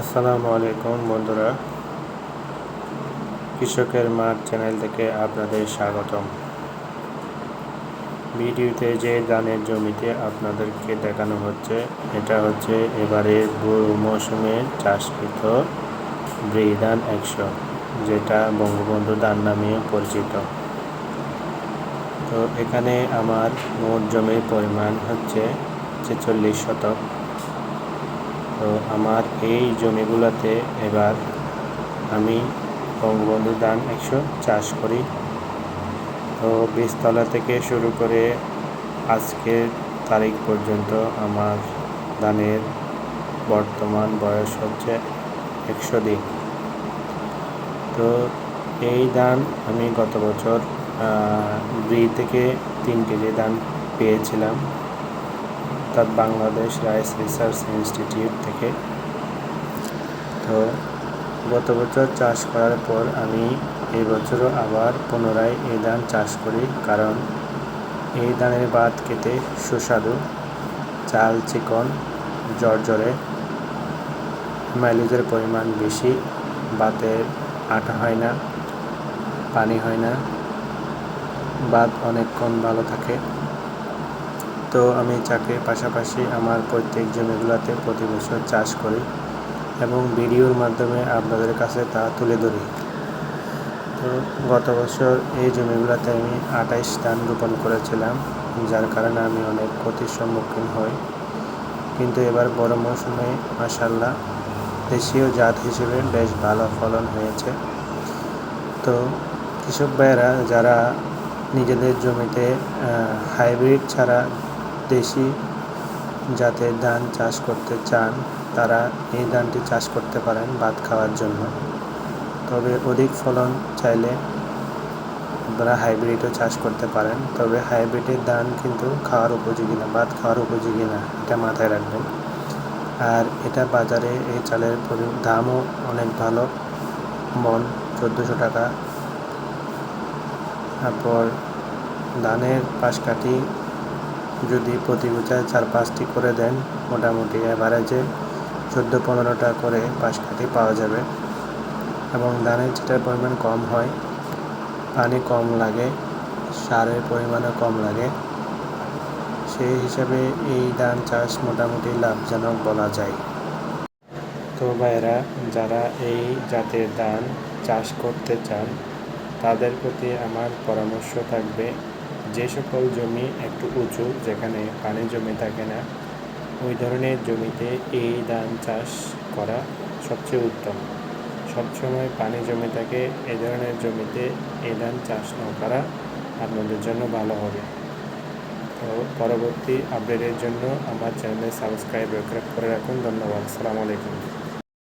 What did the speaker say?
আসসালামু আলাইকুম বন্ধুরা। কৃষকের মাঠ চ্যানেল থেকে আপনাদের স্বাগতম। ভিডিওতে যে ধানের জমিতে আপনাদেরকে দেখানো হচ্ছে, এটা হচ্ছে এবারে মৌসুমে চাষকৃত ব্রিধান একশো, যেটা বঙ্গবন্ধু ধান নামে পরিচিত। তো এখানে আমার মোট জমির পরিমাণ হচ্ছে ছেচল্লিশ শতক। তো আমার এই জমিগুলোতে এবার আমি বঙ্গবন্ধু ধান একশো চাষ করি। তো বীজতলা থেকে শুরু করে আজকের তারিখ পর্যন্ত আমার ধানের বর্তমান বয়স হচ্ছে একশো দিন। তো এই ধান আমি গত বছর ব্রি থেকে তিন কেজি ধান পেয়েছিলাম। অর্থাৎ বাংলাদেশ রাইস রিসার্চ ইনস্টিটিউট থেকে। তো গত বছর চাষ করার পর আমি এই বছরও আবার পুনরায় এই ধান চাষ করি, কারণ এই ধানের বাদ খেতে সুস্বাদু। চাল, চিকন জর্জরে মাইলেজের পরিমাণ বেশি বাতের আটা হয় না, পানি হয় না, বাদ অনেকক্ষণ ভালো থাকে। তো আমি চাকরির পাশাপাশি আমার প্রত্যেক জমিগুলোতে প্রতি বছর চাষ করি এবং ভিডিওর মাধ্যমে আপনাদের কাছে তা তুলে ধরি। তো গত বছর এই জমিগুলোতে আমি আঠাইশ ধান রোপণ করেছিলাম, যার কারণে আমি অনেক ক্ষতির সম্মুখীন হই। কিন্তু এবার বড় মৌসুমে মাসাল্লাহ দেশীয় জাত হিসেবে বেশ ভালো ফলন হয়েছে। তো কৃষক ভাইয়েরা, যারা নিজেদের জমিতে হাইব্রিড ছাড়া দেশি যাতে ধান চাষ করতে চান, তারা এই ধানটি চাষ করতে পারেন ভাত খাওয়ার জন্য। তবে অধিক ফলন চাইলে আপনারা হাইব্রিডও চাষ করতে পারেন। তবে হাইব্রিডের ধান কিন্তু খাওয়ার উপযোগী না, ভাত খাওয়ার উপযোগী না, এটা মাথায় রাখবেন। আর এটা বাজারে এই চালের দামও অনেক ভালো। মন চোদ্দোশো টাকা। তারপর ধানের পাশ কাটি যদি প্রতি গোছায় চার পাঁচটি করে দেন, মোটামুটি অ্যাভারেজে চোদ্দ পনেরোটা করে পাশ কাটি পাওয়া যাবে। এবং ধানের যেটার পরিমাণ কম হয়, পানি কম লাগে, সারের পরিমাণও কম লাগে। সেই হিসাবে এই ধান চাষ মোটামুটি লাভজনক বলা যায়। তো ভাইরা যারা এই জাতের ধান চাষ করতে চান, তাদের প্রতি আমার পরামর্শ থাকবে যে সকল জমি একটু উঁচু, যেখানে পানি জমে থাকে না, ওই ধরনের জমিতে এই ধান চাষ করা সবচেয়ে উত্তম। সবসময় পানি জমে থাকে এই ধরনের জমিতে এই ধান চাষ না করা আপনাদের জন্য ভালো হবে। তো পরবর্তী আপডেটের জন্য আমার চ্যানেলে সাবস্ক্রাইব করে রাখুন। ধন্যবাদ। আসসালামু আলাইকুম।